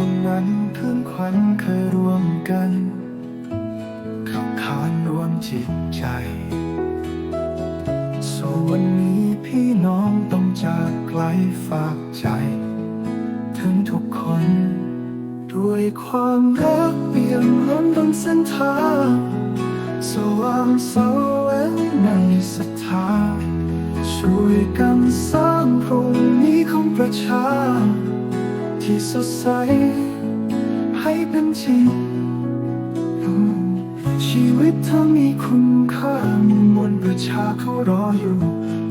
วันนั้นคืนขวัญเคยรวมกันขับขานรวมจิตใจ ส่วนวันนี้พี่น้องต้องจากไกลฝากใจ ถึงทุกคน ด้วยความรักเปี่ยมล้นบนเส้นทางสว่างเสวงในศรัทธาช่วยกันสร้างพรุ่งนี้ของประชา ที่สดใส ให้เป็นจริง ชีวิตเธอมีคุณค่ามีมวลประชาเขารออยู่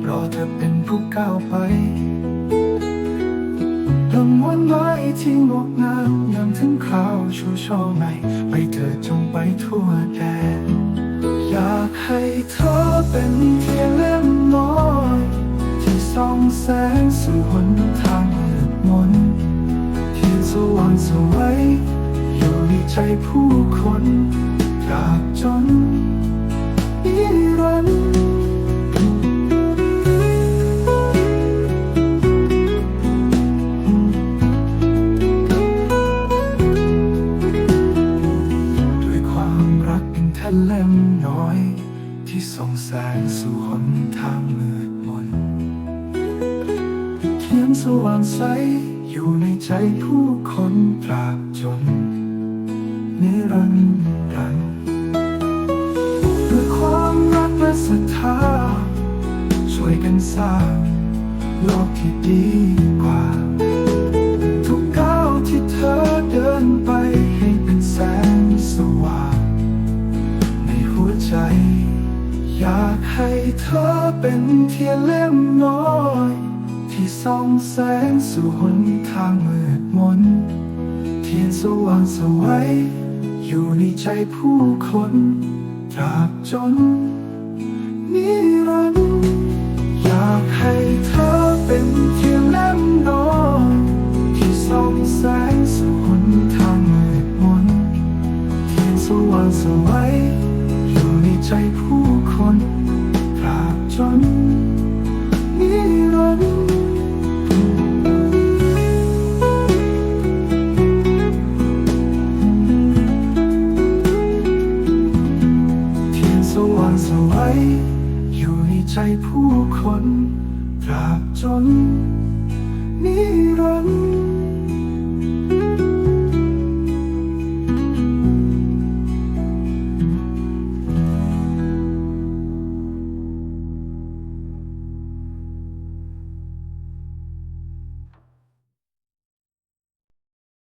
รอเธอเป็นผู้ก้าวไปดังวันไม้ที่งดงามยังถึงคราวชูช่อใหม่ไปเถิดจงไปทั่วแดนอยากให้เธอเป็นเพียงเล่มน้อย ที่ส่องแสง สวัยอยู่ในใจผู้คนตราบจนนิรันดร์ด้วยความรักเป็นท่นเลมน้อย ที่ส่องแสงสู่หนทางมืดมนเทียนสว่างใส อยู่ในใจผู้คนตราบจนนิรันดร์ด้วยความรักและศรัทธาช่วยกันสร้างโลกที่ดีกว่า ทุกก้าวที่เธอเดินไปให้เป็นแสงสว่างในหัวใจ อยากให้เธอเป็นเทียนเล่มน้อย ที่ส่องแสงสู่หนทางมืดมน เทียนสว่างสวัยอยู่ในใจผู้คนตราบจนนิรันดร์ อยู่ในใจผู้คนตราบจนนิรันดร์